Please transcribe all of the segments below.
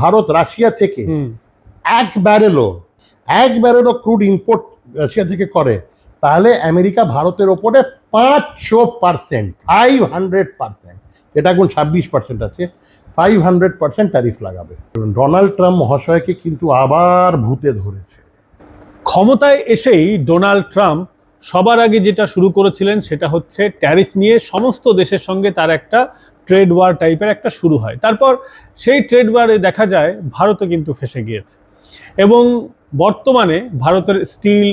Bharat Russia থেকে এক ব্যারেলও এক ব্যারেলও ক্রুড ইম্পোর্ট রাশিয়া থেকে করে তাহলে আমেরিকা ভারতের ওপরে পাঁচশো পার্সেন্ট ফাইভ হান্ড্রেড পার্সেন্ট এটা এখন ছাব্বিশ পার্সেন্ট আছে ফাইভ হান্ড্রেড পার্সেন্ট ট্যারিফ লাগাবে। ডোনাল্ড ট্রাম্প মহাশয়কে কিন্তু আবার ভূতে ধরেছে। ক্ষমতায় এসেই ডোনাল্ড ট্রাম্প সবার আগে যেটা শুরু করেছিলেন সেটা হচ্ছে ট্যারিফ নিয়ে সমস্ত দেশের সঙ্গে তার একটা ট্রেড ওয়ার টাইপের একটা শুরু হয়। তারপর সেই ট্রেড ওয়ারে দেখা যায় ভারতও কিন্তু ফেসে গিয়েছে। এবং বর্তমানে ভারতের স্টিল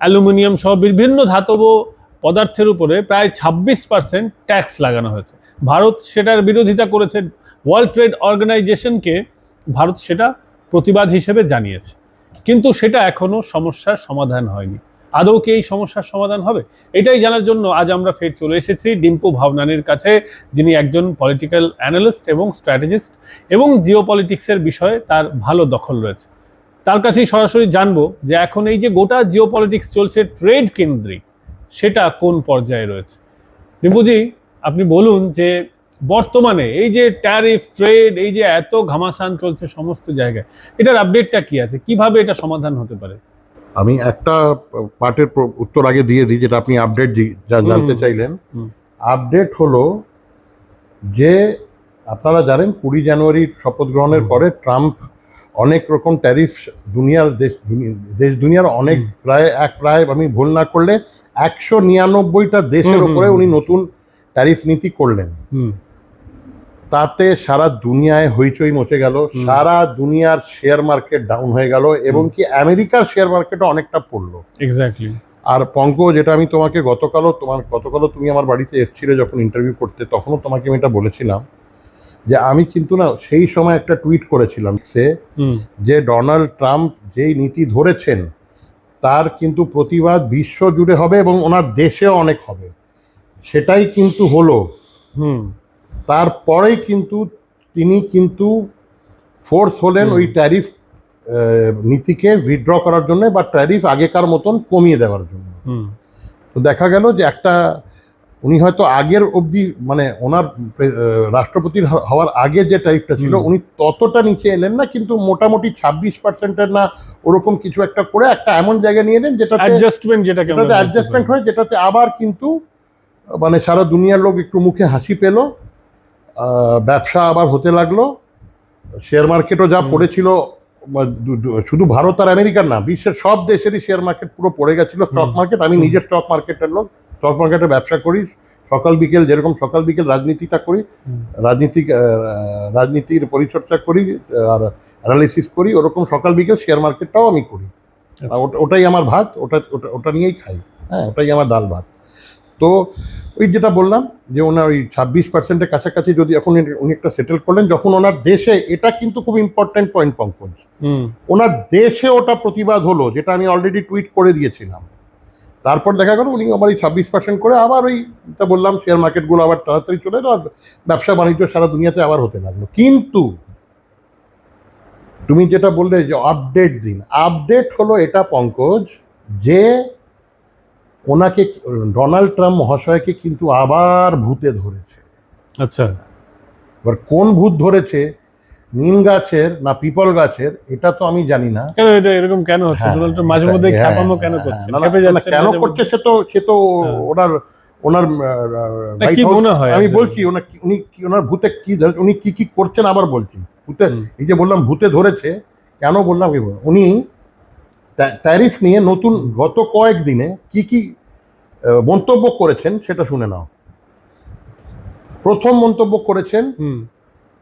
অ্যালুমিনিয়াম সহ বিভিন্ন ধাতব পদার্থের উপরে প্রায় ছাব্বিশ পার্সেন্ট ট্যাক্স লাগানো হয়েছে। ভারত সেটার বিরোধিতা করেছে ওয়ার্ল্ড ট্রেড অর্গানাইজেশনকে ভারত সেটা প্রতিবাদ হিসেবে জানিয়েছে। কিন্তু সেটা এখনও সমস্যার সমাধান হয়নি। আদৌ কি এই সমস্যার সমাধান হবে? এটাই জানার জন্য আজ আমরা ফের চলে এসেছি ডিম্পু ভাবনানির কাছে, যিনি একজন পলিটিক্যাল অ্যানালিস্ট এবং স্ট্র্যাটেজিস্ট এবং জিও পলিটিক্সের বিষয়ে তার ভালো দখল রয়েছে। তার কাছেই সরাসরি জানব যে এখন এই যে গোটা জিও পলিটিক্স চলছে ট্রেড কেন্দ্রিক, সেটা কোন পর্যায়ে রয়েছে? ডিম্পুজি, আপনি বলুন যে বর্তমানে এই যে ট্যারিফ ট্রেড এই যে এত ঘামাসান চলছে সমস্ত জায়গায়, এটার আপডেটটা কি আছে? কীভাবে এটা সমাধান হতে পারে? আমি একটা পার্টের উত্তর আগে দিয়ে দিই যেটা আপনি আপডেট জানতে চাইলেন। আপডেট হলো যে আপনারা জানেন কুড়ি জানুয়ারি শপথ গ্রহণের পরে ট্রাম্প অনেক রকম ট্যারিফ দুনিয়ার দেশ দেশ দুনিয়ার অনেক প্রায় এক প্রায় আমি ভুল না করলে একশো নিরানব্বইটা দেশের উপরে উনি নতুন ট্যারিফ নীতি করলেন। তাতে সারা দুনিয়ায় হইচই মচে গেল। সারা দুনিয়ার শেয়ার মার্কেট ডাউন হয়ে গেল এবং কি আমেরিকার শেয়ার মার্কেটও অনেকটা পড়ল। এক্স্যাক্টলি আর পঙ্ক যেটা আমি তোমাকে গতকালও তোমার গতকালও তুমি আমার বাড়িতে এসছিলে যখন ইন্টারভিউ করতে তখনও তোমাকে আমি এটা বলেছিলাম যে আমি কিন্তু না সেই সময় একটা টুইট করেছিলাম সে যে ডোনাল্ড ট্রাম্প যেই নীতি ধরেছেন তার কিন্তু প্রতিবাদ বিশ্ব জুড়ে হবে এবং ওনার দেশেও অনেক হবে। সেটাই কিন্তু হলো। হুম। তারপরেই কিন্তু তিনি কিন্তু ফোর্স হলেন ওই ট্যারিফ নীতিকে উইথড্র করার জন্য বা ট্যারিফ আগেকার মতন কমিয়ে দেওয়ার জন্য। হুম। তো দেখা গেল যে একটা উনি হয়তো আগের অবধি মানে ওনার রাষ্ট্রপতির হওয়ার আগে যে টাইপটা ছিল উনি ততটা নিচে এলেন না কিন্তু মোটামুটি ছাব্বিশ পার্সেন্টের না ওরকম কিছু একটা করে একটা এমন জায়গায় নিয়ে এলেন যেটা অ্যাডজাস্টমেন্ট যেটাকে অ্যাডজাস্টমেন্ট হয় যেটাতে আবার কিন্তু মানে সারা দুনিয়ার লোক একটু মুখে হাসি পেল। ব্যবসা আবার হতে লাগল শেয়ার মার্কেটও যা। পড়েছিল শুধু ভারত আর আমেরিকার না বিশ্বের সব দেশেরই শেয়ার মার্কেট পুরো পড়ে গেছিল স্টক মার্কেট আমি। নিজের স্টক মার্কেটের লোক স্টক মার্কেটে ব্যবসা করি সকাল বিকেল যেরকম সকাল বিকেল রাজনীতিটা করি। রাজনীতিক রাজনীতির পরিচর্যা করি আর অ্যানালিসিস করি ওরকম সকাল বিকেল শেয়ার মার্কেটটাও আমি করি আচ্ছা। ওটা- ওটাই আমার ভাত ওটা ওটা ওটা নিয়েই খাই হ্যাঁ ওটাই আমার ডাল ভাত তো ওই যেটা বললাম যে ওনার ওই ছাব্বিশ পার্সেন্টের কাছাকাছি যদি এখন উনি- একটা সেটেল করলেন যখন ওনার দেশে এটা কিন্তু খুব ইম্পর্ট্যান্ট পয়েন্ট পঙ্কজ হুম। ওনার দেশে ওটা প্রতিবাদ হলো যেটা আমি অলরেডি টুইট করে দিয়েছিলাম। তারপর দেখা গেল উনি আমার এই ছাব্বিশ পার্সেন্ট করে আবার ওই তা বললাম শেয়ার মার্কেটগুলো আবার তাড়াতাড়ি চলে এলো আর ব্যবসা বাণিজ্য সারা দুনিয়াতে আবার হতে লাগল। কিন্তু তুমি যেটা বললে যে আপডেট দিন আপডেট হলো এটা পঙ্কজ যে ওনাকে ডোনাল্ড ট্রাম্প মহাশয়কে কিন্তু আবার ভূতে ধরেছে। আচ্ছা। এবার কোন ভূত ধরেছে? নিম গাছের না পিপল গাছের? এটা তো আমি জানি না। কেন এটা এরকম কেন হচ্ছে? হ্যাঁ, ডোনাল্ড ট্রাম্প মাঝে মধ্যে খ্যাপামো কেন করছে? কেন করছে সে তো সে তো হ্যাঁ। ওনার ওনার মনে হয় আমি বলছি উনি কি ওনার ভূতে কি ধরে- উনি কি কি করছেন আবার বলছি। ভূতে এই যে বললাম ভূতে ধরেছে কেন বললাম উনি ট্যারিফ নিয়ে নতুন গত কয়েক দিনে কি কি মন্তব্য করেছেন সেটা শুনে নাও। প্রথম মন্তব্য করেছেন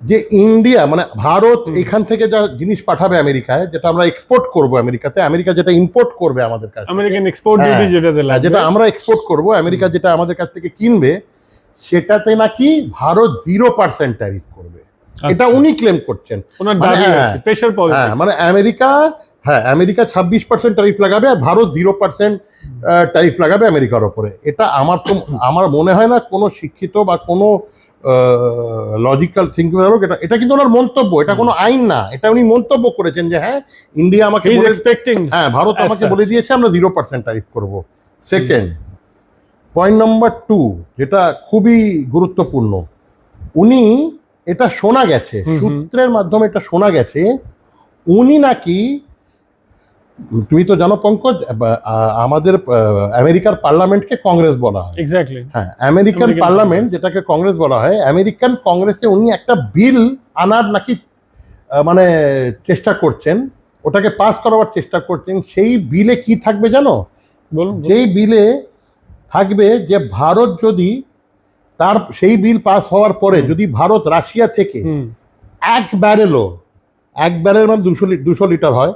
যে ইন্ডিয়া মানে ভারত এখান থেকে যা জিনিস পাঠাবে আমেরিকায় যেটা আমরা এক্সপোর্ট করব আমেরিকাতে আমেরিকা যেটা ইম্পোর্ট করবে আমাদের কাছে আমেরিকান এক্সপোর্ট ডিউটি আর যেটা আমরা এক্সপোর্ট করব আমেরিকা যেটা আমাদের কাছ থেকে কিনবে সেটাতে নাকি ভারত জিরো পার্সেন্ট ট্যারিফ করবে। এটা আচ্ছা, উনি ক্লেম করছেন। ওনার মানে দাবি হ্যাঁ, হ্যাঁ মানে আমেরিকা হ্যাঁ আমেরিকা ছাব্বিশ পার্সেন্ট ট্যারিফ লাগাবে আর ভারত জিরো পার্সেন্ট ট্যারিফ লাগাবে আমেরিকার ওপরে। এটা আমার তো আমার মনে হয় না কোনো শিক্ষিত বা কোনো লজিক্যাল থিঙ্কিং হোক এটা এটা কিন্তু ওনার মন্তব্য এটা কোনো আইন না। এটা উনি মন্তব্য করেছেন যে হ্যাঁ ইন্ডিয়া আমাকে এক্সপেক্টিং হ্যাঁ ভারত আমাকে বলে দিয়েছে আমরা জিরো পার্সেন্ট ট্যারিফ করব। সেকেন্ড পয়েন্ট নাম্বার টু যেটা খুবই গুরুত্বপূর্ণ উনি এটা শোনা গেছে। সূত্রের মাধ্যমে এটা শোনা গেছে উনি নাকি তুমি তো জানো পঙ্কজ আমাদের আমেরিকার পার্লামেন্টকে কংগ্রেস বলা হয়। এক্স্যাক্টলি হ্যাঁ আমেরিকান পার্লামেন্ট যেটাকে কংগ্রেস বলা হয় আমেরিকান কংগ্রেসে উনি একটা বিল আনার নাকি মানে চেষ্টা করছেন ওটাকে পাস করাবার চেষ্টা করছেন সেই বিলে কি থাকবে জানো? বলুন যেই বিলে থাকবে যে ভারত যদি তার সেই বিল পাস হওয়ার পরে যদি ভারত রাশিয়া থেকে এক ব্যারেলও এক ব্যারেল মানে দুশো দুশো লিটার হয়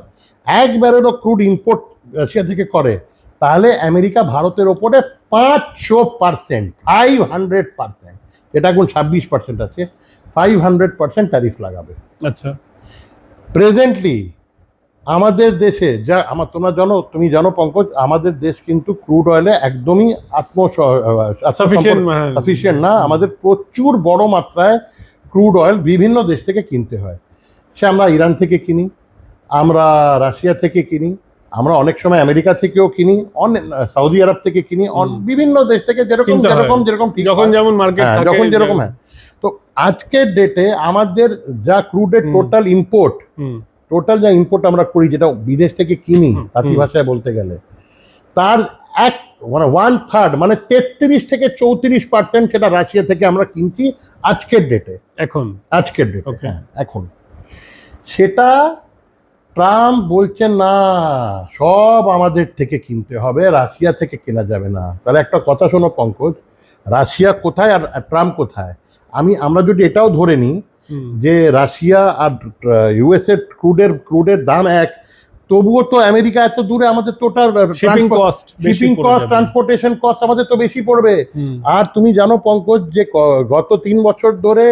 এক ব্যারেলও ক্রুড ইম্পোর্ট রাশিয়া থেকে করে তাহলে আমেরিকা ভারতের ওপরে পাঁচশো পার্সেন্ট ফাইভ হান্ড্রেড পার্সেন্ট এটা এখন ছাব্বিশ পার্সেন্ট আছে ফাইভ হান্ড্রেড পার্সেন্ট ট্যারিফ লাগাবে। আচ্ছা। প্রেজেন্টলি আমাদের দেশে যা আমার তোমরা জানো তুমি জানো পঙ্কজ আমাদের দেশ কিন্তু ক্রুড অয়েলে একদমই আত্ম সাফিসিয়েন্ট সাফিসিয়েন্ট না আমাদের প্রচুর বড় মাত্রায় ক্রুড অয়েল বিভিন্ন দেশ থেকে কিনতে হয়। সে আমরা ইরান থেকে কিনি আমরা রাশিয়া থেকে কিনি আমরা অনেক সময় আমেরিকা থেকেও কিনি অনেক সৌদি আরব থেকে কিনি অন- বিভিন্ন দেশ থেকে যেরকম যেরকম যেরকম যখন যেমন মার্কেট হ্যাঁ, যখন যেরকম হ্যাঁ। তো আজকের ডেটে আমাদের যা ক্রুডের টোটাল ইম্পোর্ট টোটাল যা ইম্পোর্ট আমরা করি যেটা বিদেশ থেকে কিনি পাতি ভাষায় বলতে গেলে তার এক মানে ওয়ান থার্ড মানে তেত্রিশ থেকে চৌত্রিশ পার্সেন্ট সেটা রাশিয়া থেকে আমরা কিনছি আজকের ডেটে এখন। আজকের ডেটে. হ্যাঁ এখন। সেটা ট্রাম্প বলছেন না সব আমাদের থেকে কিনতে হবে রাশিয়া থেকে কেনা যাবে না। তাহলে একটা কথা শোনো পঙ্কজ রাশিয়া কোথায় আর ট্রাম্প কোথায়? আমি আমরা যদি এটাও ধরে নিই যে রাশিয়া আর ইউএসএ ক্রুডের ক্রুডের দাম এক তবুও তো আমেরিকা এত দূরে আমাদের total shipping cost shipping cost transportation cost আমাদের তো বেশি পড়বে। আর তুমি জানো পঙ্কজ যে গত তিন বছর ধরে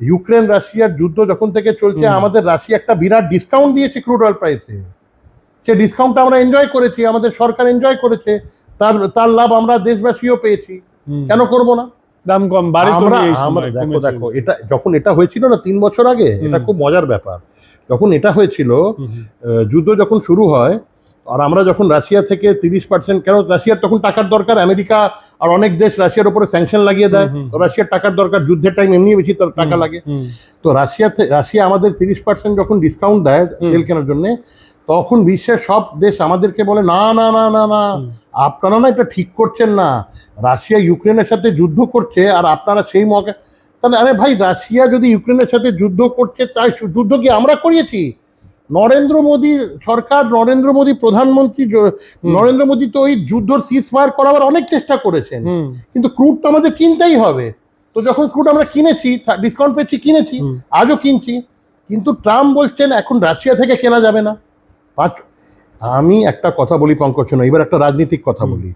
ইউক্রেন রাশিয়ার যুদ্ধ যখন থেকে চলছে আমাদের রাশিয়া একটা বিরাট ডিসকাউন্ট দিয়েছে ক্রুড অয়েল প্রাইসে সে ডিসকাউন্টটা আমরা এনজয় করেছি আমাদের সরকার এনজয় করেছে তার তার লাভ আমরা দেশবাসীও পেয়েছি। কেন করব না? দাম কম দেখো দেখো এটা যখন এটা হয়েছিল না তিন বছর আগে এটা খুব মজার ব্যাপার। যখন এটা হয়েছিল যুদ্ধ যখন শুরু হয় আর আমরা যখন রাশিয়া থেকে তিরিশ পার্সেন্ট কেন রাশিয়ার তখন টাকার দরকার আমেরিকা আর অনেক দেশ রাশিয়ার উপরে স্যাংশন লাগিয়ে দেয়। রাশিয়ার টাকার দরকার যুদ্ধের টাইম এমনি বেশি তার টাকা লাগে। তো রাশিয়াতে রাশিয়া আমাদের তিরিশ পার্সেন্ট যখন ডিসকাউন্ট দেয়। তেল কেনার জন্য তখন বিশ্বের সব দেশ আমাদেরকে বলে না না না না না। আপনারা না এটা ঠিক করছেন না। রাশিয়া ইউক্রেনের সাথে যুদ্ধ করছে আর আপনারা সেই মৌকা তাহলে আরে ভাই রাশিয়া যদি ইউক্রেনের সাথে যুদ্ধ করছে তাই যুদ্ধ কি আমরা করিয়েছি? নরেন্দ্র মোদী সরকার নরেন্দ্র মোদী প্রধানমন্ত্রী নরেন্দ্র মোদী তো ওই যুদ্ধ সিজ ফায়ার করাবার অনেক চেষ্টা করেছেন। কিন্তু ক্রুড তো আমাদের কিনতেই হবে। তো যখন ক্রুড আমরা কিনেছি ডিসকাউন্ট পেয়েছি কিনেছি আজও কিনছি। কিন্তু ট্রাম্প বলছেন এখন রাশিয়া থেকে কেনা যাবে না। পাঁচ আমি একটা কথা বলি পঙ্কজ এবার একটা রাজনৈতিক কথা বলি।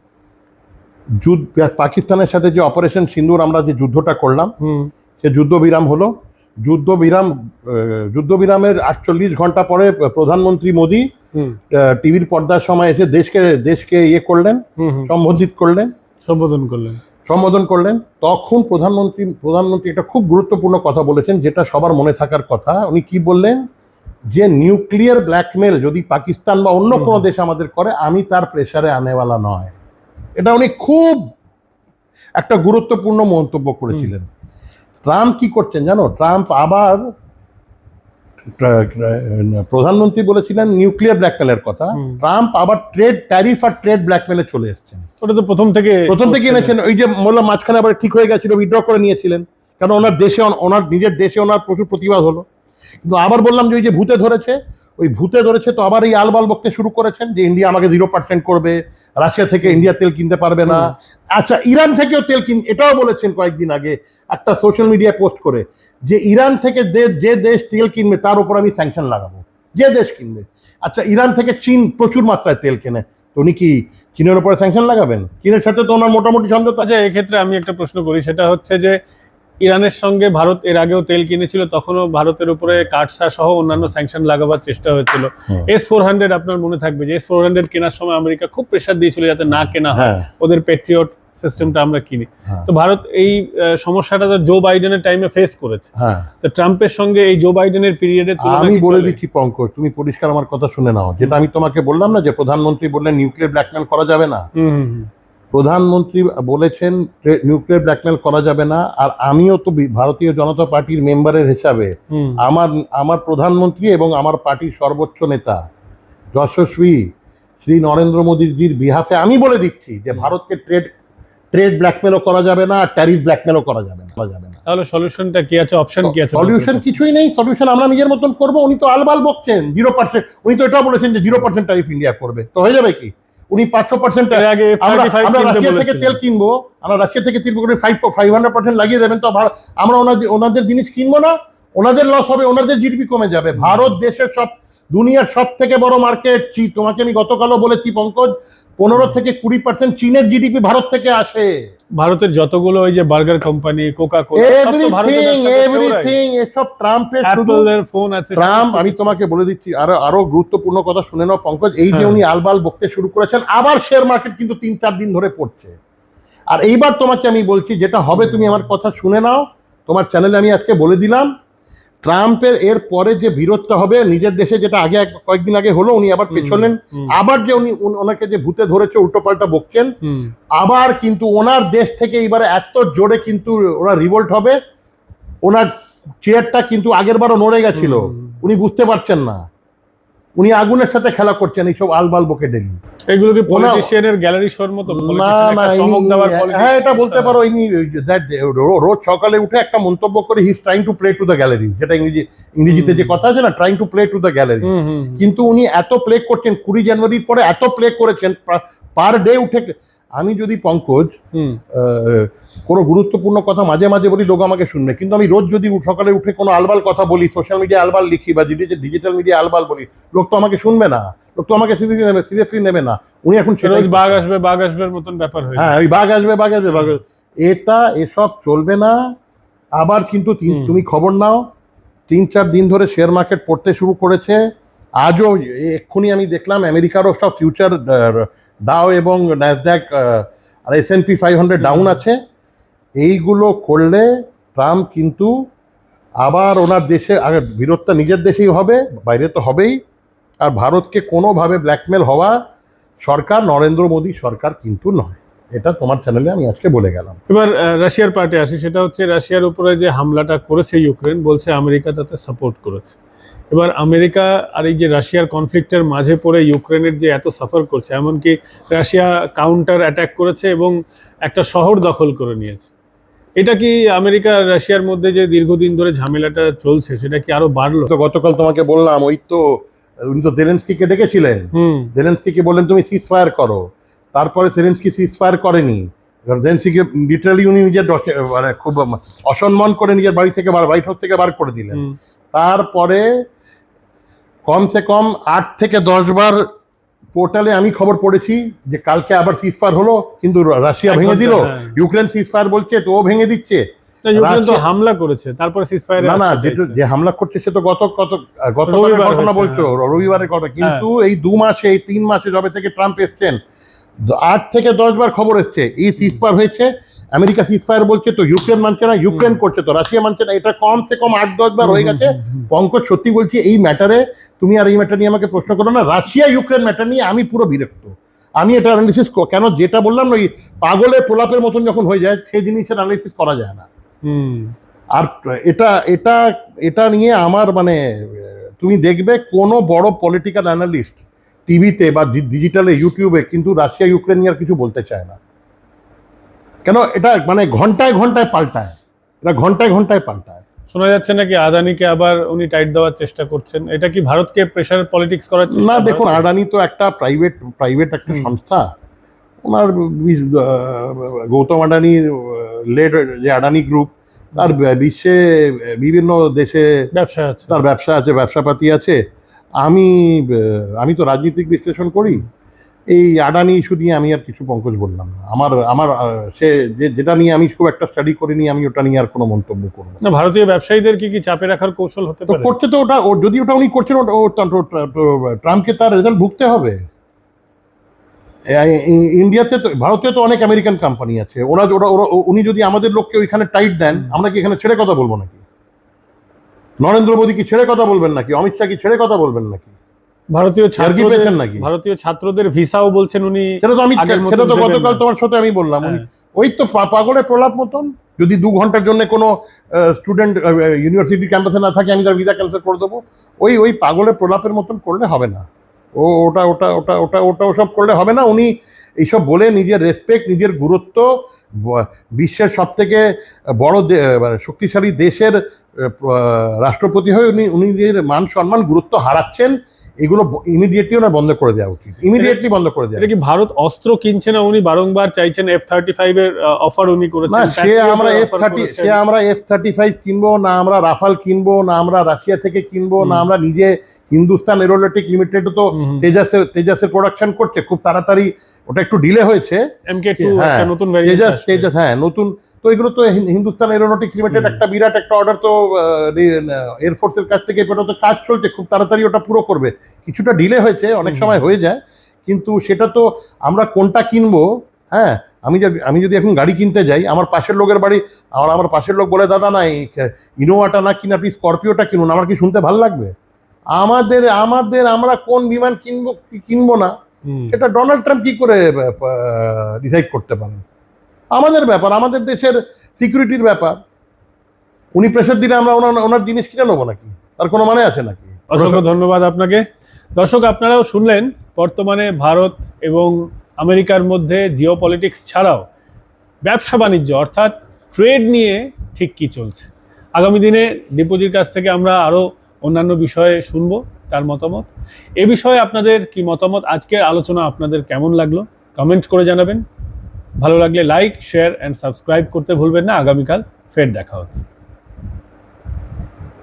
যুদ্ধ পাকিস্তানের সাথে যে অপারেশন সিন্দুর আমরা যে যুদ্ধটা করলাম সে যুদ্ধ বিরাম হলো যুদ্ধ বিরাম যুদ্ধ বিরামের আটচল্লিশ ঘণ্টা পরে প্রধানমন্ত্রী মোদী টিভির পর্দার সময় এসে দেশকে দেশকে ইয়ে করলেন। সম্বোধিত করলেন। সম্বোধন করলেন। সম্বোধন করলেন। তখন প্রধানমন্ত্রী প্রধানমন্ত্রী একটা খুব গুরুত্বপূর্ণ কথা বলেছেন যেটা সবার মনে থাকার কথা। উনি কি বললেন? যে নিউক্লিয়ার ব্ল্যাকমেল যদি পাকিস্তান বা অন্য কোনো দেশ আমাদের করে আমি তার প্রেসারে আনেওয়ালা নয়। এটা উনি খুব একটা গুরুত্বপূর্ণ মন্তব্য করেছিলেন। ট্রাম্প কি করছেন জানো? ট্রাম্প আবার প্রধানমন্ত্রী বলেছিলেন নিউক্লিয়ার ব্ল্যাকমেলের কথা। ট্রাম্প আবার ট্রেড ট্যারিফ আর ট্রেড ব্ল্যাকমেলে চলে এসেছেন। ওটা তো প্রথম থেকে প্রথম থেকে। এনেছেন ওই যে বললাম মাঝখানে আবার ঠিক হয়ে গেছিল উইড্র করে নিয়েছিলেন। কারণ ওনার দেশে ওনার নিজের দেশে ওনার প্রচুর প্রতিবাদ হলো। কিন্তু আবার বললাম যে ওই যে ভূতে ধরেছে ওই ভূতে ধরেছে তো আবার এই আলবাল বকতে শুরু করেছেন যে ইন্ডিয়া আমাকে জিরো পার্সেন্ট করবে। রাশিয়া থেকে ইন্ডিয়া তেল কিনতে পারবে না। আচ্ছা ইরান থেকেও তেল কিন এটাও বলেছেন কয়েকদিন আগে একটা সোশ্যাল মিডিয়ায় পোস্ট করে যে ইরান থেকে যে দেশ তেল কিনবে তার উপর আমি স্যাংশন লাগাবো। যে দেশ কিনবে। আচ্ছা ইরান থেকে চীন প্রচুর মাত্রায় তেল কেনে। তো উনি কি চীনের উপরে স্যাংশন লাগাবেন? চীনের সাথে তো ওনার মোটামুটি সমঝোতা। আচ্ছা এক্ষেত্রে আমি একটা প্রশ্ন করি। সেটা হচ্ছে যে ইরানের সঙ্গে ভারত এর আগেও তেল কিনেছিল তখনও ভারতের উপরে কাটসা সহ অন্যান্য স্যাংশন লাগাবার চেষ্টা হয়েছিল। এস ফোর হান্ড্রেড আপনার মনে থাকবে যে এস ফোর হান্ড্রেড কেনার সময় আমেরিকা খুব প্রেশার দিয়েছিল যাতে না কেনা হয়। হ্যাঁ। ওদের পেট্রিয়ট সিস্টেমটা আমরা কিনি। হ্যাঁ। তো ভারত এই সমস্যাটা তো জো বাইডেনের টাইমে ফেস করেছে। হ্যাঁ। তো ট্রাম্পের সঙ্গে এই জো বাইডেনের পিরিয়ডে আমি বলে? দিচ্ছি পঙ্কজ তুমি পরিষ্কার আমার কথা শুনে নাও। যেটা আমি তোমাকে বললাম না যে প্রধানমন্ত্রী বললেন নিউক্লিয়ার ব্ল্যাকমেল করা যাবে না। প্রধানমন্ত্রী বলেছেন নিউক্লিয়ার ব্ল্যাকমেল করা যাবে না। আর আমিও তো ভারতীয় জনতা পার্টির মেম্বারের হিসাবে আমার আমার প্রধানমন্ত্রী এবং আমার পার্টির সর্বোচ্চ নেতা যশস্বী শ্রী নরেন্দ্র মোদীজির বিহাফে আমি বলে দিচ্ছি যে ভারতকে ট্রেড ট্রেড ব্ল্যাকমেলও করা যাবে না আর ট্যারিফ ব্ল্যাকমেলও করা যাবে না করা যাবে না। তাহলে সলিউশনটা কি আছে? অপশন কি আছে? সলিউশন কিছুই নেই সলিউশন আমরা নিজের মতন করব। উনি তো আলবাল বকছেন জিরো পার্সেন্ট উনি তো এটাও বলেছেন যে জিরো পার্সেন্ট ট্যারিফ ইন্ডিয়া করবে। তো হয়ে যাবে কি? উনি পাঁচশো পার্সেন্ট আগে আমরা F-35 আমরা কিনতে রাশিয়া থেকে তেল কিনবো আমরা রাশিয়া থেকে তেল করে ফাইভ ফাইভ হান্ড্রেড পার্সেন্ট লাগিয়ে দেবেন তো আমরা ওনাদের ওনাদের জিনিস কিনবো না ওনাদের লস হবে ওনাদের জিডিপি কমে যাবে। ভারত দেশের সব দুনিয়ার সব থেকে বড় মার্কেট চি তোমাকে আমি গতকালও বলেছি পঙ্কজ পনেরো থেকে কুড়ি পার্সেন্ট চীনের জিডিপি ভারত থেকে আসে। ভারতের যতগুলো ওই যে বার্গার কোম্পানি কোকা এসব ট্রাম্পের ফোন আছে ট্রাম্প আমি তোমাকে বলে দিচ্ছি আরও আরও গুরুত্বপূর্ণ কথা শুনে নাও পঙ্কজ এই যে হ্যাঁ। উনি আলবাল বকতে শুরু করেছেন আবার শেয়ার মার্কেট কিন্তু তিন চার দিন ধরে পড়ছে। আর এইবার তোমাকে আমি বলছি যেটা হবে তুমি আমার কথা শুনে নাও তোমার চ্যানেলে আমি আজকে বলে দিলাম ট্রাম্পের এর পরে যে বিরোধটা হবে নিজের দেশে যেটা আগে কয়েকদিন আগে হলো উনি আবার পেছনেন আবার যে উনি ওনাকে যে ভূতে ধরেছে উল্টোপাল্টা বকছেন আবার কিন্তু ওনার দেশ থেকে এবারে এত জোরে কিন্তু ওরা রিভোল্ট হবে। ওনার চেয়ারটা কিন্তু আগের বারও নড়ে গেছিল। উনি বুঝতে পারছেন না। উনি আগুনের সাথে খেলা করছেন এইসব আলবাল বকে ডেলি এগুলো কি পলিটিশিয়ানের গ্যালারি শোর মতো না না? হ্যাঁ এটা বলতে পারো ইনি রোজ সকালে উঠে একটা মন্তব্য করে he trying to play to the gallery যেটা ইংরেজি ইংরেজিতে যে কথা আছে না trying to play to the gallery. কিন্তু উনি এত প্লে করছেন কুড়ি জানুয়ারির পরে এত প্লে করেছেন পার ডে উঠে আমি যদি পঙ্কজ কোনো গুরুত্বপূর্ণ কথা মাঝে মাঝে বলি লোক আমাকে শুনবে কিন্তু আমি রোজ যদি সকালে উঠে কোনো আলবাল কথা বলি সোশ্যাল মিডিয়া আলবাল লিখি বা ডিজিটাল মিডিয়া আলবাল বলি লোক তো আমাকে শুনবে না। লোক তো আমাকে সিরিয়াসলি নেবে সিরিয়াসলি নেবে না। উনি এখন রোজ বাঘ আসবে বাঘ আসবে মতন ব্যাপার হয়ে হ্যাঁ ওই বাঘ আসবে বাঘ আসবে বাঘ এটা এসব চলবে না। আবার কিন্তু তুমি খবর নাও। তিন চার দিন ধরে শেয়ার মার্কেট পড়তে শুরু করেছে। আজও এক্ষুনি আমি দেখলাম আমেরিকারও সব ফিউচার ডাও এবং Nasdaq R S and P five hundred down আছে। এইগুলো করলে ট্রাম্প কিন্তু আবার ওনার দেশে বিরোধটা নিজের দেশেই হবে, বাইরে তো হবেই। আর ভারতকে কোনোভাবে ব্ল্যাকমেল হওয়া সরকার, নরেন্দ্র মোদী সরকার কিন্তু নয়। এটা তোমার চ্যানেলে আমি আজকে বলে গেলাম। এবার রাশিয়ার পার্টে আসি। সেটা হচ্ছে রাশিয়ার উপরে যে হামলাটা করেছে ইউক্রেন, বলছে আমেরিকা তাতে সাপোর্ট করেছে। এবার আমেরিকা আর এই যে রাশিয়ার কনফ্লিক্টের মাঝে পড়ে ইউক্রেনের যে এত সাফার করছে এমনকি রাশিয়া কাউন্টার অ্যাটাক করেছে এবং একটা শহর দখল করে নিয়েছে। এটা কি আমেরিকা আর রাশিয়ার মধ্যে যে দীর্ঘদিন ধরে ঝামেলাটা চলছে সেটা কি আরও বাড়লো? তো গতকাল তোমাকে বললাম ওই তো উনি তো জেলেন্সকিকে ডেকেছিলেন। হুম। জেলেন্সকিকে বললেন তুমি সিজ ফায়ার করো। তারপরে জেলেন্সকি সিজ ফায়ার করেনি জেলেন্সকিকে লিটারালি উনি নিজের মানে খুব অসম্মান করে নিজের বাড়ি থেকে বার হোয়াইট হাউস থেকে বার করে দিলেন। তারপরে কমসে কম আট থেকে দশ বার পোর্টালে আমি খবর পড়েছি যে কালকে আবার সিজফায়ার হলো কিন্তু রাশিয়া ভেঙে দিল। হ্যাঁ। ইউক্রেন সিজফায়ার বলছে তো ও ভেঙে দিচ্ছে। হামলা করেছে তারপরে না না যে হামলা করছে সে তো গত কত গত রবিবার ঘটনা বলছো হ্যাঁ। রবিবারের কথা কিন্তু এই দু মাসে এই তিন মাসে যবে থেকে ট্রাম্প এসছেন আট থেকে দশ বার খবর এসছে এই সিজফায়ার হয়েছে আমেরিকা সিজফায়ার বলছে তো ইউক্রেন মানছে না ইউক্রেন করছে তো রাশিয়া মানছে না এটা কমসে কম আট দশ বার হয়ে গেছে। পঙ্কজ সত্যি বলছি এই ম্যাটারে তুমি আর এই ম্যাটার নিয়ে আমাকে প্রশ্ন করো না রাশিয়া ইউক্রেন ম্যাটার নিয়ে আমি পুরো বিরক্ত। আমি এটা অ্যানালিসিস কেন যেটা বললাম না ওই পাগলের প্রলাপের মতন যখন হয়ে যায় সেই জিনিসের অ্যানালিসিস করা যায় না। হুম। আর এটা এটা এটা নিয়ে আমার মানে তুমি দেখবে কোনো বড় পলিটিক্যাল অ্যানালিস্ট টিভিতে বা ডিজিটালে ইউটিউবে কিন্তু রাশিয়া ইউক্রেন নিয়ে আর কিছু বলতে চায় না। কেন এটা মানে ঘন্টায় ঘন্টায় পাল্টায়। এটা ঘন্টায় ঘন্টায় পাল্টায়। শোনা যাচ্ছে নাকি আদানিকে আবার উনি টাইট দেওয়ার চেষ্টা করছেন। এটা কি ভারতকে প্রেশার পলিটিক্স করার চেষ্টা না দেখুন আদানি তো একটা প্রাইভেট প্রাইভেট একটা সংস্থা। ওনার গৌতম আদানির লেড যে আদানি গ্রুপ তার বিশ্বে বিভিন্ন দেশে ব্যবসা আছে। তার ব্যবসা আছে ব্যবসাপাতি আছে। আমি আমি তো রাজনৈতিক বিশ্লেষণ করি। এই আডানি ইস্যু নিয়ে আমি আর কিছু পঙ্কজ বললাম না। আমার আমার সে যে যেটা নিয়ে আমি খুব একটা স্টাডি করিনি আমি ওটা নিয়ে আর কোনো মন্তব্য করব না। ভারতীয় ব্যবসায়ীদের কি কি চাপে রাখার কৌশল হতে পারে? করছে তো ওটা যদি ওটা উনি করছেন ট্রাম্পকে তার রেজাল্ট ভুগতে হবে। ইন্ডিয়াতে তো ভারতে তো অনেক আমেরিকান কোম্পানি আছে। ওরা ওরা ওরা উনি যদি আমাদের লোককে ওইখানে টাইট দেন আমরা কি এখানে ছেড়ে কথা বলব নাকি? নরেন্দ্র মোদী কি ছেড়ে কথা বলবেন নাকি? অমিত শাহ কি ছেড়ে কথা বলবেন নাকি? ভারতীয় ছাত্রদের নাকি? ভারতীয় ছাত্রদের ভিসাও বলছেন উনি সেটা তো আমি সেটা তো গতকাল তোমার সাথে আমি বললাম। ওই- হ্যাঁ। তো পা- পাগলের প্রলাপ মতন। যদি দু ঘণ্টার জন্য কোনো স্টুডেন্ট ইউনিভার্সিটি ক্যাম্পাসে না থাকে আমি তার ভিসা ক্যান্সেল করে দেবো। ওই ওই পাগলের প্রলাপের মতন করলে হবে না। ও ওটা ওটা ওটা ওটা ওটা ওসব করলে হবে না। উনি এইসব বলে নিজের রেসপেক্ট নিজের গুরুত্ব বিশ্বের সব থেকে বড় মানে শক্তিশালী দেশের রাষ্ট্রপতি হয়ে উনি উনি নিজের মান সম্মান গুরুত্ব হারাচ্ছেন। এগুলো ইমিডিয়েটলি ওনার বন্ধ করে দেওয়া উচিত। ইমিডিয়েটলি বন্ধ করে দেওয়া কি ভারত অস্ত্র কিনছে না উনি বারংবার চাইছেন এফ থার্টি ফাইভ এর অফার উনি করেছেন না সে আমরা এফ থার্টি সে আমরা এফ থার্টি ফাইভ কিনবো না আমরা রাফাল কিনবো না আমরা রাশিয়া থেকে কিনবো না আমরা নিজে হিন্দুস্তান এরোলেটিক লিমিটেড তো। তেজাসের তেজাসের প্রোডাকশন করছে। খুব তাড়াতাড়ি ওটা একটু ডিলে হয়েছে। MK2 হ্যাঁ, একটা নতুন তেজাস তেজাস হ্যাঁ নতুন তো এগুলো তো হিন্দুস্তান এরোনটিক্স লিমিটেড একটা বিরাট একটা অর্ডার তো এয়ারফোর্সের কাছ থেকে ওটা তো কাজ চলছে খুব তাড়াতাড়ি ওটা পুরো করবে। কিছুটা ডিলে হয়েছে অনেক সময় হয়ে যায় কিন্তু সেটা তো আমরা কোনটা কিনবো হ্যাঁ? আমি যদি আমি যদি এখন গাড়ি কিনতে যাই আমার পাশের লোকের বাড়ি আমার আমার পাশের লোক বলে দাদা না ইনোভাটা না কিনে আপনি স্করপিওটা কিনুন আমার কি শুনতে ভালো লাগবে? আমাদের আমাদের আমরা কোন বিমান কিনবো কিনবো না সেটা ডোনাল্ড ট্রাম্প কি করে ডিসাইড করতে পারেন? আমাদের ব্যাপার, আমাদের দেশের সিকিউরিটির ব্যাপার। উনি প্রেশার দিলে আমরা ওনার ওনার জিনিস কিনে নেব নাকি? তার কোনো মানে আছে নাকি? অসংখ্য ধন্যবাদ আপনাকে। দর্শক, আপনারাও শুনলেন, বর্তমানে ভারত এবং আমেরিকার মধ্যে জিও পলিটিক্স ছাড়াও ব্যবসা বাণিজ্য, অর্থাৎ ট্রেড নিয়ে ঠিক কি চলছে। আগামী দিনে ডিপোজির কাছ থেকে আমরা আরও অন্যান্য বিষয়ে শুনব, তার মতামত। এ বিষয়ে আপনাদের কি মতামত? আজকের আলোচনা আপনাদের কেমন লাগল? কমেন্ট করে জানাবেন। ভালো লাগলে লাইক শেয়ার অ্যান্ড সাবস্ক্রাইব করতে ভুলবেন না। আগামীকাল ফের দেখা হচ্ছে।